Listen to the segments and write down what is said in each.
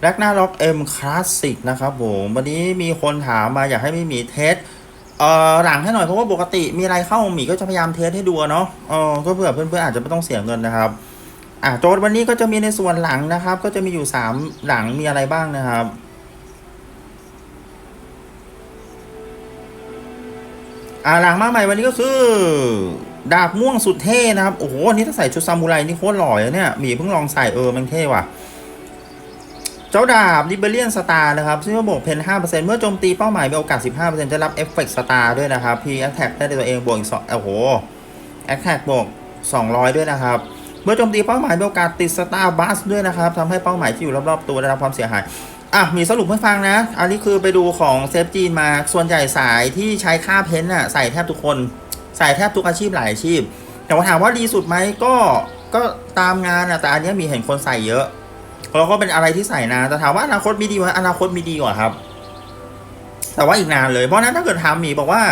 แร็กนาล็อกเอ็มคลาสสิกนะครับผมวันนี้มีคนถามมาอยากให้ไม่มีเทสเอ่อหลังให้หน่อยเพราะว่าปกติมีอะไรเข้าหมีก็จะพยายามเทสให้ดูเนาะเออก็เผื่อเพื่อนๆอาจจะไม่ต้องเสียเงินนะครับอะโจทย์วันนี้ก็จะมีในส่วนหลังนะครับ ก็จะมีอยู่สามหลังมีอะไรบ้างนะครับอ่าหลังมาใหม่วันนี้ก็คือดาบม่วงสุดเท่นะครับโอ้โหอันนี้ถ้าใส่ชุดซามูไรนี่โคตรหล่อเลยเนี่ยหมีเพิ่งลองใส่เออมันเท่ว่ะ จ้าดาบลิเบเรียนสตาร์นะครับ ซึ่งบวกเพน5%เมื่อโจมตีเป้าหมายมีโอกาส15%จะรับเอฟเฟกต์สตาร์ด้วยนะครับพีแอคแท็กได้ตัวเองบวกอีกสองโอ้โหแอคแท็กบวก200ด้วยนะครับเมื่อโจมตีเป้าหมายมีโอกาสติดสตาร์บัสด้วยนะครับทำให้เป้าหมายที่อยู่รอบๆตัวได้รับความเสียหายอะมีสรุปให้ฟังนะ อันนี้คือไปดูของเซฟจีนมาส่วนใหญ่สายที่ใช้ค่าเพ้นท์อะใส่แทบทุกคนใส่แทบทุกอาชีพหลายอาชีพ แต่ว่าถามว่าดีสุดไหมก็ก็ตามงานอะแต่อันนี้มีเห็นคนใส่เยอะ แล้วก็เป็นอะไรที่ใส่นานแต่ถามว่าอนาคตมีดีกว่าอนาคตมีดีกว่าครับ แต่ว่าอีกนานเลย เพราะนั้นถ้าเกิดถามหมีบอกว่า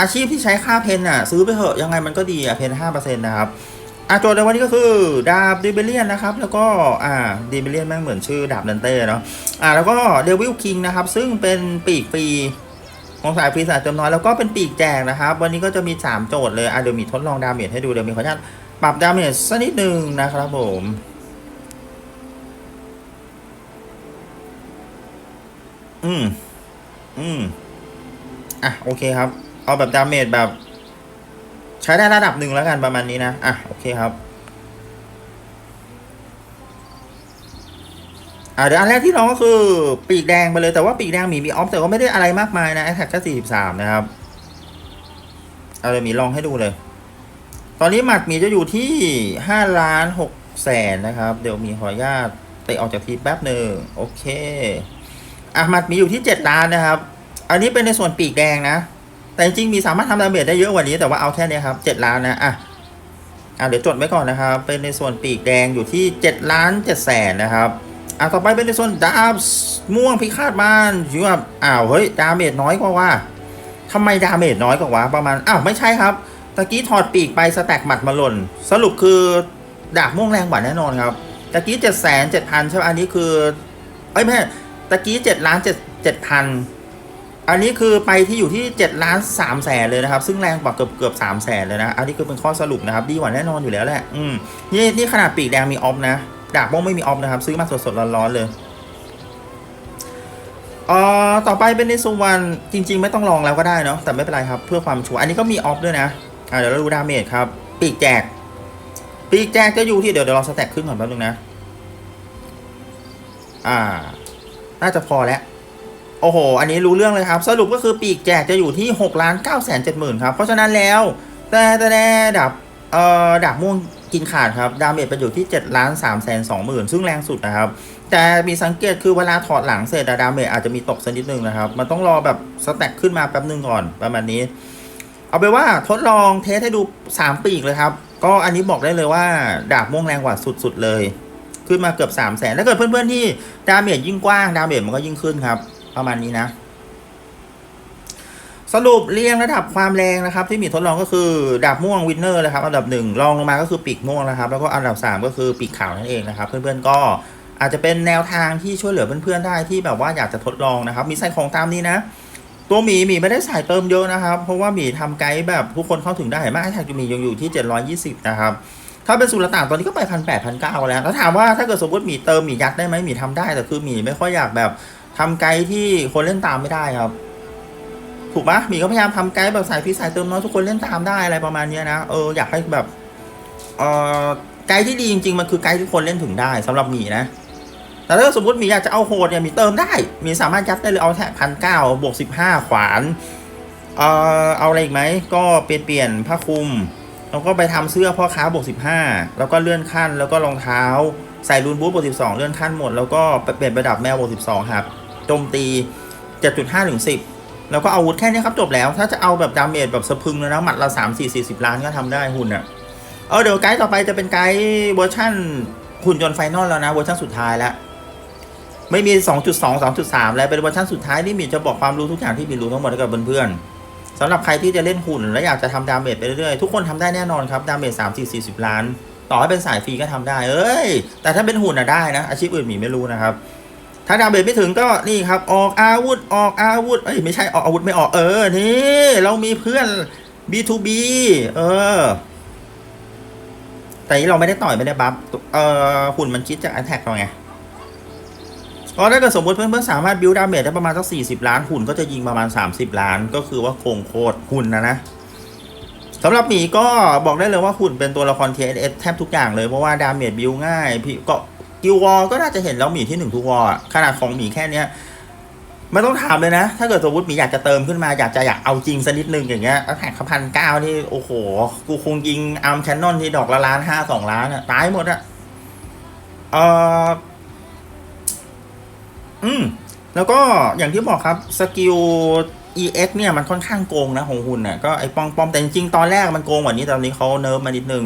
อาชีพที่ใช้ค่าเพนอะ ซื้อไปเถอะยังไงมันก็ดีอะเพนห้าเปอร์เซ็นต์นะครับอะโจทย์ในวันนี้ก็คือดาบดิเบเลียนนะครับ แล้วก็อ่าดิเบเลียนแม่งเหมือนชื่อดาบดันเต้เนาะอ่าแล้วก็เดวิลคิงนะครับ ซึ่งเป็นปีกฟรีของสายฟรีสายเติมน้อยแล้วก็เป็นปีกแจกนะครับ วันนี้ก็จะมี 3 โจทย์เลยอะเดี๋ยวมีทดลองดาเมจให้ดูเดี๋ยวมีขออนุญาตปรับดาเมจสักนิดนึงนะครับผม อืม อืม อะ โอเคครับ เอาแบบดาเมจแบบ ใช้ได้ระดับหนึ่งแล้วกันประมาณนี้นะ อะ โอเคครับอะเดี๋ยวอันแรกที่ลองก็คือปีกแดงไปเลยแต่ว่าปีกแดงมีมีออฟแต่ก็ไม่ได้อะไรมากมายนะแอคแท็กแค่สี่สิบสามนะครับ เอาเลยมีลองให้ดูเลย ตอนนี้หมัดมีจะอยู่ที่ห้าล้านหกแสนนะครับ เดี๋ยวมีขออนุญาตเตะออกจากทีแป๊บหนึ่งโอเค อะหมัดมีอยู่ที่ 7 ล้านนะครับ อันนี้เป็นในส่วนปีกแดงนะ แต่จริงๆมีสามารถทำดาเมจได้เยอะกว่านี้แต่ว่าเอาแค่นี้ครับ 7 ล้านนะอะอะเดี๋ยวจดไว้ก่อนนะครับ เป็นในส่วนปีกแดงอยู่ที่ 7 ล้าน7แสนนะครับอะต่อไปเป็นในส่วนดาบม่วงพิฆาตมารอยู่แบบอ้าวเฮ้ยดาเมจน้อยกว่าว่าทำไมดาเมจน้อยกว่าวะประมาณอ้าวไม่ใช่ครับตะกี้ถอดปีกไปสแต็กหมัดมาหล่น สรุปคือดาบม่วงแรงกว่าแน่นอนครับตะกี้เจ็ดแสนเจ็ดพันใช่ไหมอันนี้คือเอ้ยไม่ใช่ ตะกี้เจ็ดล้านเจ็ดเจ็ดพันอันนี้คือไปที่อยู่ที่เจ็ดล้านสามแสนเลยนะครับ ซึ่งแรงกว่าเกือบเกือบสามแสนเลยนะ อันนี้คือเป็นข้อสรุปนะครับ ดีกว่าแน่นอนอยู่แล้วแหละ อืม นี่นี่ขนาดปีกแดงมีออฟนะ ดาบม่วงไม่มีออฟนะครับ ซื้อมาสดๆร้อนๆเลยเอ่อต่อไปเป็นในส่วนจริง ๆ ไม่ต้องลองแล้วก็ได้เนาะแต่ไม่เป็นไรครับเพื่อความชัวร์อันนี้ก็มีออฟด้วยนะอ่าเดี๋ยวเราดูดาเมจครับ ปีกแจก ปีกแจกจะอยู่ที่เดี๋ยวเดี๋ยวเราสแต็กขึ้นก่อนแป๊บนึงนะ อ่า น่าจะพอแล้ว โอ้โห อันนี้รู้เรื่องเลยครับ สรุปก็คือปีกแจกจะอยู่ที่6ล้าน9แสน7หมื่นครับ เพราะฉะนั้นแล้ว แต่แต่แดับเอ่อดับม่วงกินขาดครับ ดาเมจไปอยู่ที่7ล้าน3แสน2หมื่นซึ่งแรงสุดนะครับ แต่มีสังเกตคือเวลาถอดหลังเสร็จดาเมจอาจจะมีตกสักนิดนึงนะครับ มันต้องรอแบบสแต็กขึ้นมาแป๊บนึงก่อนประมาณนี้ เอาไปว่าทดลองเทสให้ดู 3 ปีกเลยครับ ก็อันนี้บอกได้เลยว่า ดาบม่วงแรงกว่าสุดๆเลย ขึ้นมาเกือบ3 0 0แสนถ้าเกิดเพื่อนๆที่ดาเมจยิ่งกว้างดาเมจมันก็ยิ่งขึ้นครับ ประมาณนี้นะ สรุปเรียงระดับความแรงนะครับ ที่มีทดลองก็คือดาบม่วงวินเนอร์เลยครับ อันดับหนึ่งรองลงมาก็คือปีกม่วงนะครับ แล้วก็อันดับ3ก็คือปีกขาวนั่นเองนะครับ เพื่อนๆก็อาจจะเป็นแนวทางที่ช่วยเหลือเพื่อนๆได้ที่แบบว่าอยากจะทดลองนะครับ มีใส่ของตามนี้นะตัวหมีหมีไม่ได้ใส่เติมเยอะนะครับ เพราะว่าหมีทำไกด์แบบทุกคนเข้าถึงได้เห็นไหมไอแท็กหมียังอยู่ที่ 720 นะครับ ถ้าเป็นสุรต่างตอนนี้ก็ไปพันแปดพันเก้าแล้วแล้วถามว่าถ้าเกิดสมมติหมีเติมหมียัดได้ไหมหมีทำได้แต่คือหมีไม่ค่อยอยากแบบทำไกด์ที่คนเล่นตามไม่ได้ครับถูกปะหมีก็พยายามทำไกด์แบบสายพี่สายเติมน้อยทุกคนเล่นตามได้อะไรประมาณนี้นะเอออยากให้แบบเออไกด์ที่ดีจริงๆมันคือไกด์ที่คนเล่นถึงได้สำหรับหมีนะแต่ถ้าสมมติมีอยากจะเอาโหดเนี่ยมีเติมได้ มีสามารถยัดได้เลยเอาแค่พันเก้าบวกสิบห้าขวาน เอ่อเอาอะไรอีกไหม ก็เปลี่ยนเปลี่ยนผ้าคลุม แล้วก็ไปทำเสื้อพ่อค้าบวกสิบห้าแล้วก็เลื่อนขั้น แล้วก็รองเท้า ใส่รูนบูทบวกสิบสองเลื่อนขั้นหมด แล้วก็เปลี่ยนประดับแมวบวกสิบสองครับโจมตีเจ็ดจุดห้าถึงสิบแล้วก็อาวุธแค่นี้ครับจบแล้ว ถ้าจะเอาแบบดาเมจแบบสะพึงเลยนะหมัดละสามสี่สี่สิบล้านก็ทำได้หุ่นอะเออเดี๋ยวไกด์ต่อไปจะเป็นไกด์เวอร์ชั่นหุ่นยนต์ไฟนอลแล้วนะเวอร์ชันสุดท้ายแล้วไม่มี 2.2 2.3 แล้วเป็นเวอร์ชันสุดท้ายที่มีจะบอกความรู้ทุกอย่างที่มีรู้ทั้งหมดให้กับเพื่อนๆ สำหรับใครที่จะเล่นหุ่น และอยากจะทำดาเมจไปเรื่อยๆ ทุกคนทำได้แน่นอนครับ ดาเมจ3 4 40ล้าน ต่อให้เป็นสายฟรีก็ทำได้ เอ้ย แต่ถ้าเป็นหุ่นอะได้นะ อาชีพอื่นหมีไม่รู้นะครับ ถ้าดาเมจไม่ถึงก็นี่ครับ ออกอาวุธ ออกอาวุธ เอ้ยไม่ใช่ออกอาวุธไม่ออก เออ นี่ เรามีเพื่อน B2B เออ แต่นี้เราไม่ได้ต่อยไม่ได้บัฟ เอ่อหุ่นมันคิดจาก attack เราไง ก็ถ้าเกิดสมมติเพื่อนๆสามารถบิวดาเมจได้ประมาณสัก40 ล้านหุ่นก็จะยิงประมาณ 30 ล้าน ก็คือว่าโกงโคตรหุ่นนะนะสำหรับหมีก็บอกได้เลยว่าหุ่นเป็นตัวละคร TSS แทบทุกอย่างเลยเพราะว่าดาเมจบิวง่ายพี่ก็กิววอลก็น่าจะเห็นแล้วหมีที่หนึ่งทุกวอลขนาดของหมีแค่เนี้ยไม่ต้องถามเลยนะ ถ้าเกิดสมมติหมีอยากจะเติมขึ้นมาอยากจะอยากเอาจริงสักนิดนึงอย่างเงี้ยแท็กพันเก้าที่โอ้โห กูคงยิงอาร์มแคนนอนที่ดอกละล้านห้าสองล้านอะตายหมดอะเออ อืมแล้วก็อย่างที่บอกครับสกิล EX เนี่ยมันค่อนข้างโกงนะของหุ่นน่ะก็ไอ้ปองปอมแต่จริงๆตอนแรกมันโกงกว่านี้ตอนนี้เขาเนิร์ฟมานิดนึง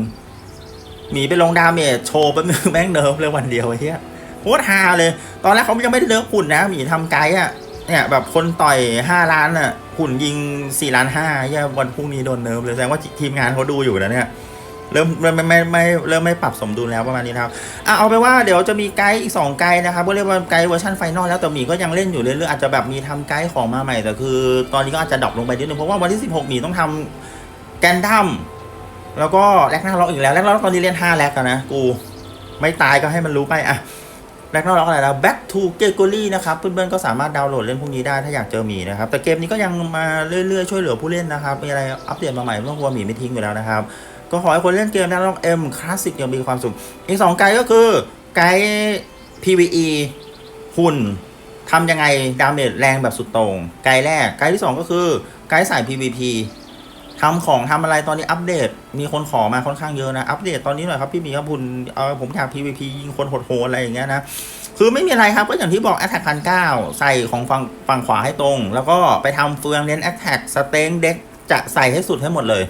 หมีไปลงดาเมจโชว์ไปมือแม่งเนิร์ฟเลยวันเดียวไอ้เหี้ยโคตรฮาเลย ตอนแรกเขายังไม่ได้เนิร์ฟหุ่นนะหมีทำไกด์อะเนี่ยแบบคนต่อยห้าล้านอะหุ่นยิงสี่ล้านห้าเหี้ยวันพรุ่งนี้โดนเนิร์ฟเลยแสดงว่าทีมงานเขาดูอยู่นะเนี่ย เริ่มเริ่มไม่ไม่ไม่เริ่มไม่ปรับสมดุลแล้วประมาณนี้นะครับอะเอาไปว่าเดี๋ยวจะมีไกด์อีก2ไกด์นะครับก็เรียกว่าไกด์เวอร์ชันไฟนอลแล้วแต่หมีก็ยังเล่นอยู่เรื่อยๆอาจจะแบบมีทำไกด์ของมาใหม่แต่คือ ตอนนี้ก็อาจจะดรอปลงไปนิดนึงเพราะว่าวันที่ 16หมีต้องทำแกนดัมแล้วก็แลกหน้าล็อกอีกแล้วแลกหน้าล็อกตอนนี้เล่น5แลกแล้วนะกูไม่ตายก็ให้มันรู้ไปอะแลกหน้าล็อกอะไรแล้ว Back to g e g o l y นะครับเพื่อนๆก็สามารถดาวน์โหลดเล่นพวกนี้ได้ถ้าอยากเจอหมีนะครับ แต่เกมนี้ก็ยังมาเรื่อยๆ ช่วยเหลือผู้เล่นนะครับ มีอะไรอัปเดตมาใหม่ไม่อวัวหมีไม่ทิ้งอยู่แล้วนะครับ ก็ขอให้คนเล่นเกมได้ลองเอ็มคลาสสิกยังมีความสุข อีกสองไกด์ก็คือไกด์ PVE หุ่นทำยังไง ดาเมจแรงแบบสุดโต่งไกด์แรก ไกด์ที่สองก็คือ ไกด์สาย PVP ทำของทำอะไรตอนนี้อัปเดต มีคนขอมาค่อนข้างเยอะนะ อัปเดตตอนนี้หน่อยครับพี่มีครับคุณเออผมอยาก PVP ยิงคนโหดๆอะไรอย่างเงี้ยนะ คือไม่มีอะไรครับ ก็อย่างที่บอก Attack พันเก้าใส่ของฝั่งฝั่งขวาให้ตรง แล้วก็ไปทำเฟืองเน้น Attack สเต็งเด็กจะใส่ให้สุดให้หมดเลย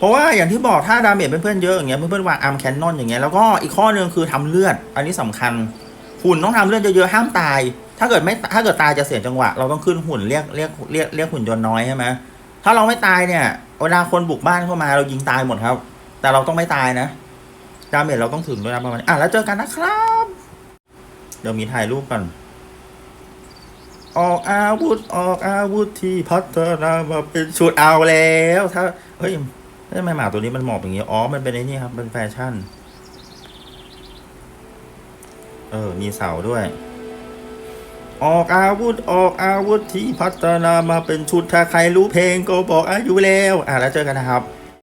เพราะว่าอย่างที่บอกถ้าดาเมจเพื่อนๆเยอะอย่างเงี้ยเพื่อนๆวางอาร์มแคนนอนอย่างเงี้ยแล้วก็อีกข้อหนึ่งคือทำเลือด อันนี้สำคัญ หุ่นต้องทำเลือดเยอะๆห้ามตาย ถ้าเกิดไม่ถ้าเกิดตายจะเสียจังหวะ เราต้องขึ้นหุ่นเรียกเรียกเรียกเรียกหุ่นยนต์น้อยใช่ไหมถ้าเราไม่ตายเนี่ยเวลาคนบุกบ้านเข้ามาเรายิงตายหมดครับ แต่เราต้องไม่ตายนะดาเมจเราต้องถึงด้วยนะประมาณนี้อะแล้วเจอกันนะครับ เดี๋ยวมีถ่ายรูปก่อนออกอาวุธออกอาวุธที่พัฒนามาเป็นชุดเอาแล้ว ถ้าเฮ้ย ทำไมหมาตัวนี้มันหมอบอย่างงี้ อ๋อ มันเป็นไอ้นี่ครับ เป็นแฟชั่น เออ มีเสาด้วย ออกอาวุธ ออกอาวุธที่พัฒนามาเป็นชุด ถ้าใครรู้เพลงก็บอกอายุแล้ว อะแล้วเจอกันนะครับ